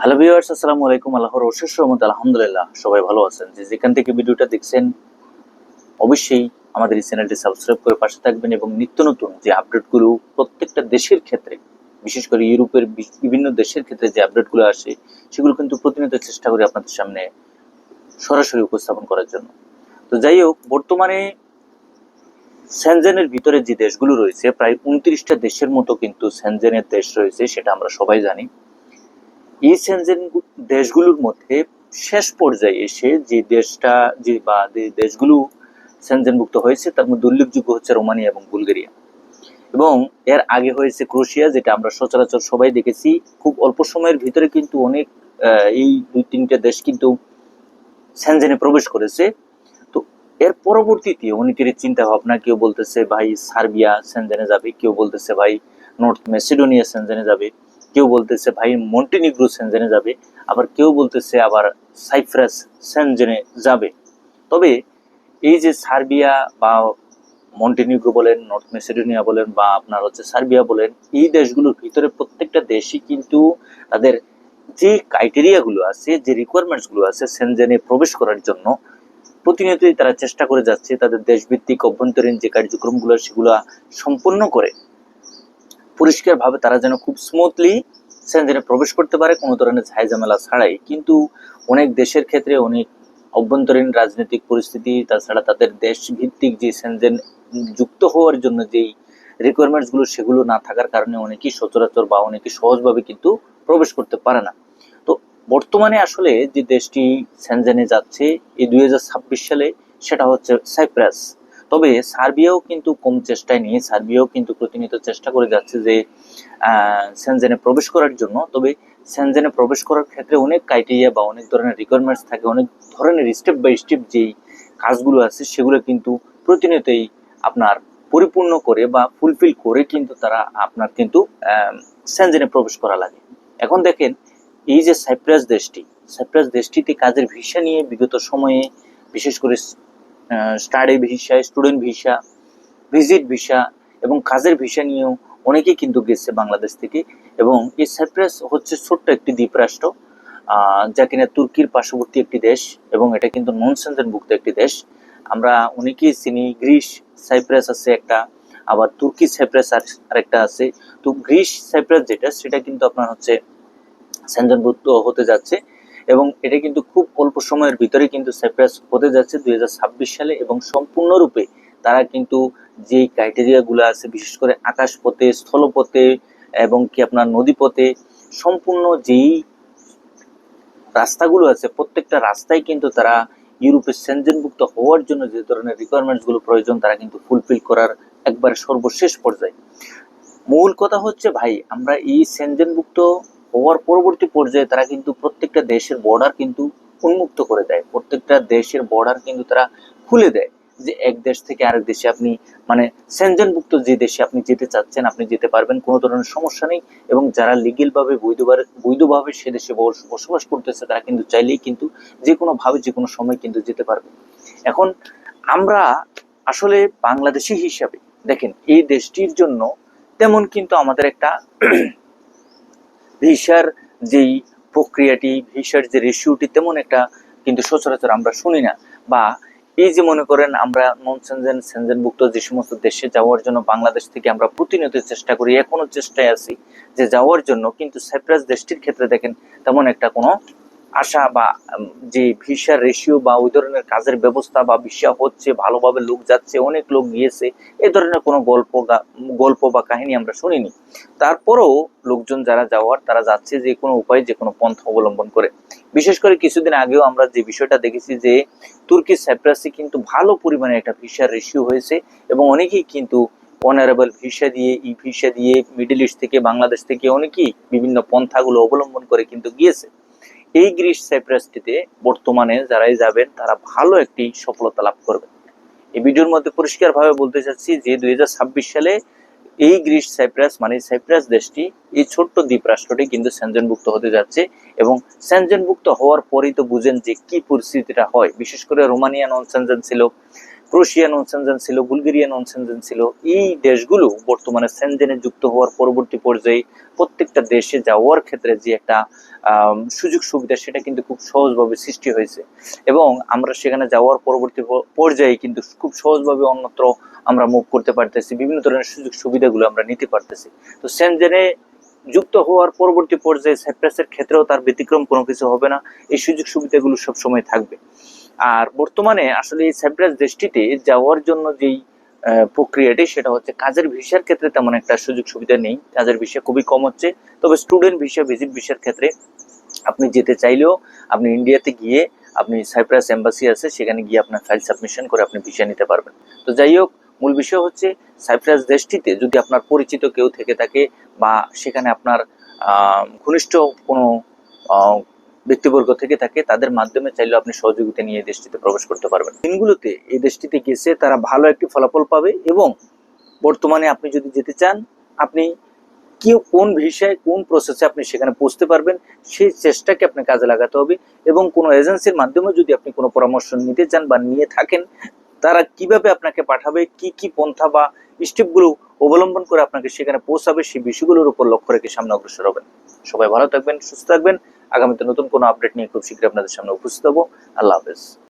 Hello viewers আসসালামু আলাইকুম, আল্লাহর অশেষ রহমত আলহামদুলিল্লাহ, সবাই ভালো আছেন। যে যেখান থেকে ভিডিওটা দেখছেন, অবশ্যই আমাদের এই চ্যানেলটি সাবস্ক্রাইব করে পাশে থাকবেন এবং নিত্য নতুন যে আপডেটগুলো প্রত্যেকটা দেশের ক্ষেত্রে, বিশেষ করে ইউরোপের বিভিন্ন দেশের ক্ষেত্রে যে আপডেটগুলো আসে, সেগুলো কিন্তু প্রতিনিয়ত চেষ্টা করি আপনাদের সামনে সরাসরি উপস্থাপন করার জন্য। তো যাই হোক, বর্তমানে সেনজেনের ভিতরে যে দেশগুলো রয়েছে, প্রায় উনত্রিশটা দেশের মতো কিন্তু সেনজেনের দেশ রয়েছে, সেটা আমরা সবাই জানি। সেনজেন দেশগুলোর মধ্যে শেষ পর্যায়ে এসে যে দেশটা, যে বা দেশগুলো সেনজেনভুক্ত হয়েছে, তার মধ্যে উল্লেখযোগ্য হচ্ছে রোমানিয়া এবং বুলগেরিয়া। এবং এর আগে হয়েছে ক্রোশিয়া, যেটা আমরা সচরাচর সবাই দেখেছি। খুব অল্প সময়ের ভিতরে কিন্তু অনেক এই দুই তিনটে দেশ কিন্তু সেনজেনে প্রবেশ করেছে। তো এর পরবর্তীতে অনেকের চিন্তা ভাবনা, কেউ বলতেছে, ভাই, সার্বিয়া সেনজেনে যাবে। কেউ বলতেছে, ভাই, নর্থ মেসিডোনিয়া সেনজেনে যাবে। কেউ বলতেছে, ভাই, মন্টিনিগ্রো সেনজেনে যাবে। আবার কেউ বলতেছে, আবার সাইপ্রাস সেনজেনে যাবে। তবে এই যে সার্বিয়া বা মন্টিনিগ্রো বলেন, নর্থ মেসিডোনিয়া বলেন বা আপনার হচ্ছে সার্বিয়া বলেন, এই দেশগুলোর ভিতরে প্রত্যেকটা দেশই কিন্তু তাদের যে ক্রাইটেরিয়াগুলো আছে, যে রিকোয়ারমেন্টসগুলো আছে সেনজেনে প্রবেশ করার জন্য প্রতিনিয়তই তারা চেষ্টা করে যাচ্ছে তাদের দেশভিত্তিক অভ্যন্তরীণ যে কার্যক্রমগুলো, সেগুলো সম্পন্ন করে। পরিষ্কারভাবে তারা যেন খুব স্মুথলি সেনজেনে প্রবেশ করতে পারে, কোনো ধরনের ঝামেলা ছাড়াই। কিন্তু অনেক দেশের ক্ষেত্রে অনেক অভ্যন্তরীণ রাজনৈতিক পরিস্থিতি, তাছাড়া তাদের দেশ ভিত্তিক যে সেনজেন যুক্ত হওয়ার জন্য যেই রিকোয়ারমেন্টসগুলো, সেগুলো না থাকার কারণে অনেকেই সচরাচর বা অনেকে সহজভাবে কিন্তু প্রবেশ করতে পারে না। তো বর্তমানে আসলে যে দেশটি সেনজেনে যাচ্ছে, এই দুই হাজার ছাব্বিশ সালে, সেটা হচ্ছে সাইপ্রাস। তবে সার্বিয়াও কিন্তু কম চেষ্টায় নিয়ে সার্বিয়াও কিন্তু প্রতিনিয়ত চেষ্টা করে যাচ্ছে যে সেনজেনে প্রবেশ করার জন্য। তবে সেনজেনে প্রবেশ করার ক্ষেত্রে অনেক ক্রাইটেরিয়া বা অনেক ধরনের রিকোয়ারমেন্টস থাকে, অনেক ধরনের স্টেপ বাই স্টেপ যেই কাজগুলো আছে সেগুলো কিন্তু প্রতিনিয়তই আপনার পরিপূর্ণ করে বা ফুলফিল করে কিন্তু তারা আপনার কিন্তু সেনজেনে প্রবেশ করা লাগে। এখন দেখেন, এই যে সাইপ্রাস দেশটি, সাইপ্রাস দেশটিতে কাজের ভিসা নিয়ে বিগত সময়ে বিশেষ করে study visa student visa visit visa এবং কাজের ভিসা নিয়েও অনেকেই কিন্তু গেছে বাংলাদেশ থেকে এবং এই সাইপ্রাস হচ্ছে ছোট্ট একটি দ্বীপরাষ্ট্র যা কিনা তুর্কির পার্শ্ববর্তী একটি দেশ এবং এটা কিন্তু নন সেনজেনভুক্ত একটি দেশ। আমরা অনেকেই চিনি, গ্রিস, সাইপ্রাস আছে একটা, আবার তুর্কি সাইপ্রাস আর- আরেকটা আছে। তো গ্রিস সাইপ্রাস যেটা, সেটা কিন্তু আপনার হচ্ছে সেনজনভুক্ত হতে যাচ্ছে। এবং এটা কিন্তু খুব অল্প সময়ের ভিতরে কিন্তু সাইপ্রাস হতে যাচ্ছে দু হাজার ছাব্বিশ সালে এবং সম্পূর্ণরূপে তারা কিন্তু যে ক্রাইটেরিয়াগুলো আছে, বিশেষ করে আকাশপথে, স্থলপথে এবং কি আপনার নদীপথে, সম্পূর্ণ যেই রাস্তাগুলো আছে, প্রত্যেকটা রাস্তায় কিন্তু তারা ইউরোপের সেনজেনভুক্ত হওয়ার জন্য যে ধরনের রিকোয়ারমেন্টসগুলো প্রয়োজন, তারা কিন্তু ফুলফিল করার একবার সর্বশেষ পর্যায়ে। মূল কথা হচ্ছে, ভাই, আমরা এই সেনজেনভুক্ত হওয়ার পরবর্তী পর্যায়ে তারা কিন্তু প্রত্যেকটা দেশের বর্ডার কিন্তু উন্মুক্ত করে দেয়। প্রত্যেকটা দেশের বর্ডার কিন্তু তারা খুলে দেয় যে এক দেশ থেকে আরেক দেশে আপনি মানে সেনজেনভুক্ত যে দেশে আপনি যেতে চাচ্ছেন, আপনি যেতে পারবেন, কোনো ধরনের সমস্যা নেই এবং যারা লিগেলভাবে বৈধভাবে বৈধভাবে সে দেশে বস- বসবাস করতেছে, তারা কিন্তু চাইলেই কিন্তু যে কোনো ভাবে যে কোনো সময় কিন্তু যেতে পারবে। এখন আমরা আসলে বাংলাদেশি হিসাবে দেখেন, এই দেশটির জন্য তেমন কিন্তু আমাদের একটা ভিসার যেই প্রক্রিয়াটি, ভিসার যে রেশিওটি তেমন একটা কিন্তু সচরাচর আমরা শুনি না। বা এই যে মনে করেন আমরা নন সেনজেন, সেনজেনভুক্ত যে সমস্ত দেশে যাওয়ার জন্য বাংলাদেশ থেকে আমরা প্রতিনিয়ত চেষ্টা করি, এখনও চেষ্টায় আছি যে যাওয়ার জন্য। কিন্তু সাইপ্রাস দেশটির ক্ষেত্রে দেখেন তেমন একটা কোনো আশা বা যে ভিসার রেশিও বা ওই ধরনের কাজের ব্যবস্থা বা ভিসা হচ্ছে, ভালোভাবে লোক যাচ্ছে, অনেক লোক গিয়েছে, এ ধরনের কোনো গল্প গল্প বা কাহিনী আমরা শুনিনি। তারপরেও লোকজন যারা যাওয়ার, তারা যাচ্ছে যে কোনো উপায়, যে কোনো পন্থা অবলম্বন করে। বিশেষ করে কিছুদিন আগেও আমরা যে বিষয়টা দেখেছি যে, তুর্কি সাইপ্রাসে কিন্তু ভালো পরিমাণে একটা ভিসার রেশিও হয়েছে এবং অনেকেই কিন্তু অনারেবল ভিসা দিয়ে ই ভিসা দিয়ে মিডল ইস্ট থেকে বাংলাদেশ থেকে অনেকেই বিভিন্ন পন্থাগুলো অবলম্বন করে কিন্তু গিয়েছে। এই গ্রিস সাইপ্রাসটিতে বর্তমানে যারাই যাবেন, তারা ভালো একটি সফলতা লাভ করবে এই ভিডিওর মধ্যে পরিষ্কারভাবে বলতে চাচ্ছি যে, দুই হাজার ছাব্বিশ সালে এই গ্রিস সাইপ্রাস মানে সাইপ্রাস দেশটি, এই ছোট্ট দ্বীপ রাষ্ট্রটি কিন্তু সেনজেনভুক্ত হতে যাচ্ছে এবং সেনজেনভুক্ত হওয়ার পরেই তো বুঝেন যে কি পরিস্থিতিটা হয়। বিশেষ করে রোমানিয়া নন সেনজেন ছিল ক্রোশিয়া নন সেনজেন ছিল বুলগেরিয়া নন সেনজেন ছিল এই দেশগুলো বর্তমানে সেনজেনে যুক্ত হওয়ার পরবর্তী পর্যায়ে প্রত্যেকটা দেশে যাওয়ার ক্ষেত্রে যে একটা সুযোগ সুবিধা সেটা কিন্তু খুব সহজভাবে সৃষ্টি হয়েছে। এবং আমরা সেখানে যাওয়ার পরবর্তী পর্যায়ে কিন্তু খুব সহজভাবে অন্যত্র আমরা মুভ করতে পারতেছি, বিভিন্ন ধরনের সুযোগ সুবিধাগুলো আমরা নিতে পারতেছি। তো সেনজেনে যুক্ত হওয়ার পরবর্তী পর্যায়ে সাইপ্রাসের ক্ষেত্রেও তার ব্যতিক্রম কোনো কিছু হবে না, এই সুযোগ সুবিধাগুলো সবসময় থাকবে। আর বর্তমানে আসলে এই সাইপ্রাস দেশটিতে যাওয়ার জন্য যেই প্রক্রিয়াটি সেটা হচ্ছে কাজের ভিসার ক্ষেত্রে তেমন একটা সুযোগ সুবিধা নেই। কাজের ভিসা খুবই কম হচ্ছে। তবে স্টুডেন্ট ভিসা, ভিজিট ভিসার ক্ষেত্রে আপনি যেতে চাইলেও আপনি ইন্ডিয়াতে গিয়ে আপনি সাইপ্রাস এম্বাসি আছে, সেখানে গিয়ে আপনার ফাইল সাবমিশন করে আপনি ভিসা নিতে পারবেন। তো যাই হোক, মূল বিষয় হচ্ছে সাইপ্রাস দেশটিতে যদি আপনার পরিচিত কেউ থেকে থাকে বা সেখানে আপনার ঘনিষ্ঠ কোনো ব্যক্তিবর্গ থেকে থাকে, তাদের মাধ্যমে চাইলে আপনি সহযোগিতা নিয়ে এই দেশটিতে প্রবেশ করতে পারবেন। দিনগুলোতে এই দেশটিতে গেছে তারা ভালো একটি ফলাফল পাবে এবং বর্তমানে আপনি যদি যেতে চান, আপনি কি, কোন ভিসায় কোন প্রসেসে আপনি সেখানে পৌঁছতে পারবেন, সেই চেষ্টাকে আপনি কাজে লাগাতে হবে এবং কোনো এজেন্সির মাধ্যমে যদি আপনি কোনো পরামর্শ নিতে চান বা নিয়ে থাকেন, তারা কীভাবে আপনাকে পাঠাবে, কি কি পন্থা বা স্টেপগুলো অবলম্বন করে আপনাকে সেখানে পৌঁছাবে, সেই বিষয়গুলোর উপর লক্ষ্য রেখে সামনে অগ্রসর হবেন। সবাই ভালো থাকবেন, সুস্থ থাকবেন। আগামীতে নতুন কোনো আপডেট নিয়ে খুব শীঘ্রই আপনাদের সামনে উপস্থিত হব। আল্লাহ হাফেজ।